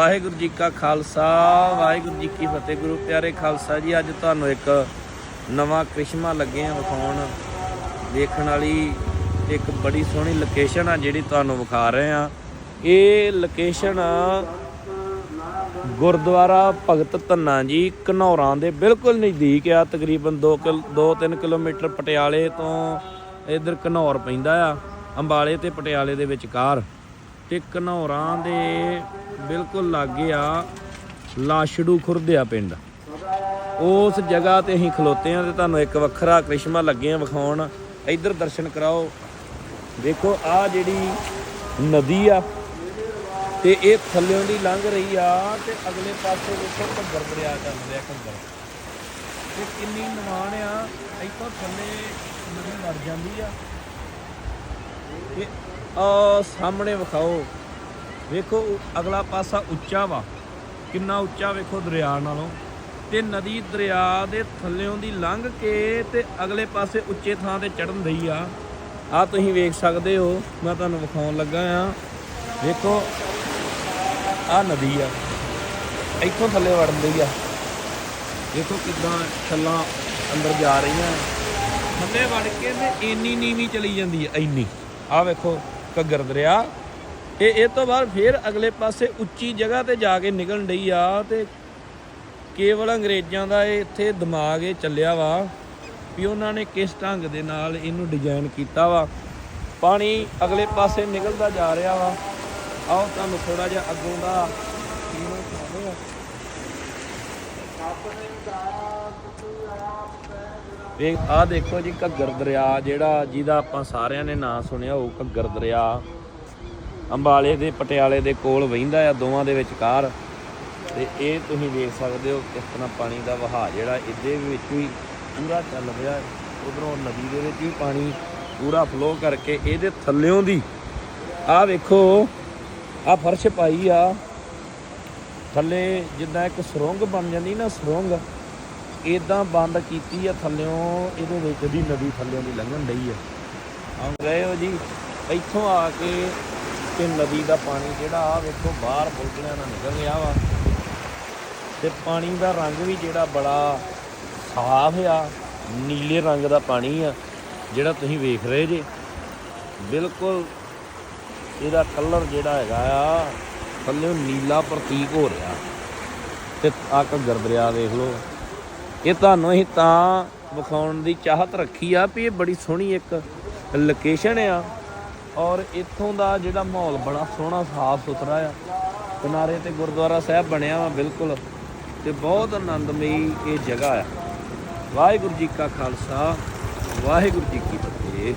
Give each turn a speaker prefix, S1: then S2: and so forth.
S1: ਵਾਹਿਗੁਰੂ ਜੀ ਕਾ ਖਾਲਸਾ, ਵਾਹਿਗੁਰੂ ਜੀ ਕੀ ਫਤਿਹ। ਗੁਰੂ ਪਿਆਰੇ ਖਾਲਸਾ ਜੀ, ਅੱਜ ਤੁਹਾਨੂੰ ਇੱਕ ਨਵਾਂ ਕ੍ਰਿਸ਼ਮਾ ਲੱਗੇ ਆ ਵਿਖਾਉਣ। ਦੇਖਣ ਵਾਲੀ ਇੱਕ ਬੜੀ ਸੋਹਣੀ ਲੋਕੇਸ਼ਨ ਆ ਜਿਹੜੀ ਤੁਹਾਨੂੰ ਵਿਖਾ ਰਹੇ ਆ ਇਹ ਲੋਕੇਸ਼ਨ ਗੁਰਦੁਆਰਾ ਭਗਤ ਧੰਨਾ ਜੀ, ਘਨੌਰਾਂ ਦੇ ਬਿਲਕੁਲ ਨਜ਼ਦੀਕ ਆ। ਤਕਰੀਬਨ 2 2-3 ਕਿਲੋਮੀਟਰ ਪਟਿਆਲੇ ਤੋਂ ਇਧਰ ਘਨੌਰ ਪੈਂਦਾ ਆ, ਅੰਬਾਲੇ ਤੇ ਪਟਿਆਲੇ ਦੇ ਵਿਚਕਾਰ। ਤੇ ਘਨੌਰਾਂ ਦੇ ਬਿਲਕੁਲ ਲਾਗੇ ਆ ਲਾਸ਼ੜੂ ਖੁਰਦਿਆ ਪਿੰਡ। ਉਸ ਜਗ੍ਹਾ ਤੇ ਅਸੀਂ ਖਲੋਤੇ ਆ ਤੇ ਤੁਹਾਨੂੰ ਇੱਕ ਵੱਖਰਾ ਕ੍ਰਿਸ਼ਮਾ ਲੱਗੇ ਆ ਵਿਖਾਉਣ। ਇੱਧਰ ਦਰਸ਼ਨ ਕਰਾਓ। ਦੇਖੋ, ਆ ਜਿਹੜੀ ਨਦੀ ਆ ਤੇ ਇਹ ਥੱਲਿਓਂ ਦੀ ਲੰਘ ਰਹੀ ਆ ਤੇ ਅਗਲੇ ਪਾਸੇ ਦੇਖੋ ਘੱਗਰ ਦਰਿਆ ਚੱਲ ਰਿਹਾ ਘੱਗਰ ਤੇ ਕਿੰਨੀ ਨਿਮਾਣ ਆ, ਇੱਥੋਂ ਥੱਲੇ ਨਦੀ ਵੜ ਜਾਂਦੀ ਆ। ਤੇ ਆ ਸਾਹਮਣੇ ਵਿਖਾਓ। ਵੇਖੋ, ਅਗਲਾ ਪਾਸਾ ਉੱਚਾ ਵਾ। ਕਿੰਨਾ ਉੱਚਾ ਵੇਖੋ ਦਰਿਆ ਨਾਲੋਂ। ਤੇ ਨਦੀ ਦਰਿਆ ਦੇ ਥੱਲਿਓਂ ਦੀ ਲੰਘ ਕੇ ਤੇ ਅਗਲੇ ਪਾਸੇ ਉੱਚੇ ਥਾਂ ਤੇ ਚੜਨ ਦਈ ਆ। ਆ ਤੁਸੀਂ ਵੇਖ ਸਕਦੇ ਹੋ, ਮੈਂ ਤੁਹਾਨੂੰ ਵਿਖਾਉਣ ਲੱਗਾ ਆ। ਵੇਖੋ, ਆ ਨਦੀ ਆ। ਇੱਥੋਂ ਥੱਲੇ ਵੜਨ ਦਈ ਆ। ਦੇਖੋ ਕਿਦਾਂ ਛੱਲਾਂ ਅੰਦਰ ਜਾ ਰਹੀਆਂ। ਥੱਲੇ ਵੜ ਕੇ ਤੇ ਇੰਨੀ ਨੀਵੀਂ ਚਲੀ ਜਾਂਦੀ ਆ, ਇੰਨੀ। ਆ ਵੇਖੋ ਘੱਗਰ ਦਰਿਆ। ਇਹ ਇਹ ਤੋਂ ਬਾਅਦ ਫਿਰ ਅਗਲੇ ਪਾਸੇ ਉੱਚੀ ਜਗ੍ਹਾ ਤੇ ਜਾ ਕੇ ਨਿਕਲਣ ਡਈ ਆ ਤੇ ਕੇਵਲ ਅੰਗਰੇਜ਼ਾਂ ਦਾ ਇਹ ਇੱਥੇ ਦਿਮਾਗ ਇਹ ਚੱਲਿਆ ਵਾ ਵੀ ਉਹਨਾਂ ਨੇ ਕਿਸ ਢੰਗ ਦੇ ਨਾਲ ਇਹਨੂੰ ਡਿਜ਼ਾਈਨ ਕੀਤਾ ਵਾ। ਪਾਣੀ ਅਗਲੇ ਪਾਸੇ ਨਿਕਲਦਾ ਜਾ ਰਿਹਾ ਵਾ। ਆਓ ਤੁਹਾਨੂੰ ਥੋੜਾ ਜਿਹਾ ਅੱਗੋਂ ਦਾ ਵੇਖ ਆ ਦੇਖੋ ਜੀ ਘੱਗਰ ਦਰਿਆ, ਜਿਹੜਾ ਜਿਹਦਾ ਆਪਾਂ ਸਾਰਿਆਂ ਨੇ ਨਾਂ ਸੁਣਿਆ ਹੋਊ ਘੱਗਰ ਦਰਿਆ। ਅੰਬਾਲੇ ਦੇ, ਪਟਿਆਲੇ ਦੇ ਕੋਲ ਵਹਿੰਦਾ ਆ, ਦੋਵਾਂ ਦੇ ਵਿਚਕਾਰ। ਤੇ ਇਹ ਤੁਸੀਂ ਵੇਖ ਸਕਦੇ ਹੋ ਕਿਸ ਤਰ੍ਹਾਂ ਪਾਣੀ ਦਾ ਵਹਾਅ, ਜਿਹੜਾ ਇਹਦੇ ਵਿੱਚ ਵੀ ਪੂਰਾ ਚੱਲ ਰਿਹਾ ਹੈ। ਉਧਰੋਂ ਨਦੀ ਦੇ ਵਿੱਚ ਵੀ ਪਾਣੀ ਪੂਰਾ ਫਲੋ ਕਰਕੇ ਇਹਦੇ ਥੱਲਿਓਂ ਦੀ, ਆਹ ਵੇਖੋ, ਆਹ ਫਰਸ਼ ਪਾਈ ਆ। ਥੱਲੇ ਜਿੱਦਾਂ ਇੱਕ ਸੁਰੰਗ ਬਣ ਜਾਂਦੀ ਨਾ ਸੁਰੰਗ ਇਦਾਂ ਬੰਦ ਕੀਤੀ ਆ ਥੱਲਿਓਂ, ਇਹਦੇ ਵਿੱਚ ਦੀ ਨਦੀ ਥੱਲਿਓਂ ਦੀ ਲੰਘਣ ਡਈ ਆ। ਆਉਂ ਗਏ ਹੋ ਜੀ, ਇੱਥੋਂ ਆ ਕੇ ਤੇ ਨਦੀ ਦਾ ਪਾਣੀ ਜਿਹੜਾ ਆ ਵੇਖੋ ਬਾਹਰ ਬੁਲਬੁਲਿਆਂ ਨਾਲ ਨਿਕਲ ਗਿਆ ਵਾ। ਤੇ ਪਾਣੀ ਦਾ ਰੰਗ ਵੀ ਜਿਹੜਾ ਬੜਾ ਸਾਫ਼ ਆ, ਨੀਲੇ ਰੰਗ ਦਾ ਪਾਣੀ ਆ, ਜਿਹੜਾ ਤੁਸੀਂ ਵੇਖ ਰਹੇ ਜੇ। ਬਿਲਕੁਲ ਇਹਦਾ ਕਲਰ ਜਿਹੜਾ ਹੈਗਾ ਆ ਥੱਲੇ ਨੀਲਾ ਪ੍ਰਤੀਕ ਹੋ ਰਿਹਾ। ਤੇ ਆ ਘੱਗਰ ਦਰਿਆ ਦੇਖ ਲਓ। ਇਹ ਤੁਹਾਨੂੰ ਅਸੀਂ ਤਾਂ ਵਿਖਾਉਣ ਦੀ ਚਾਹਤ ਰੱਖੀ ਆ ਵੀ ਇਹ ਬੜੀ ਸੋਹਣੀ ਇੱਕ ਲੋਕੇਸ਼ਨ ਆ। ਔਰ ਇੱਥੋਂ ਦਾ ਜਿਹੜਾ ਮਾਹੌਲ ਬੜਾ ਸੋਹਣਾ, ਸਾਫ਼ ਸੁਥਰਾ ਆ। ਕਿਨਾਰੇ ਤੇ ਗੁਰਦੁਆਰਾ ਸਾਹਿਬ ਬਣਿਆ ਵਾ ਬਿਲਕੁਲ। ਤੇ ਬਹੁਤ ਆਨੰਦਮਈ ਇਹ ਜਗ੍ਹਾ ਆ। ਵਾਹਿਗੁਰੂ ਜੀ ਕਾ ਖਾਲਸਾ, ਵਾਹਿਗੁਰੂ ਜੀ ਕੀ ਫਤਿਹ।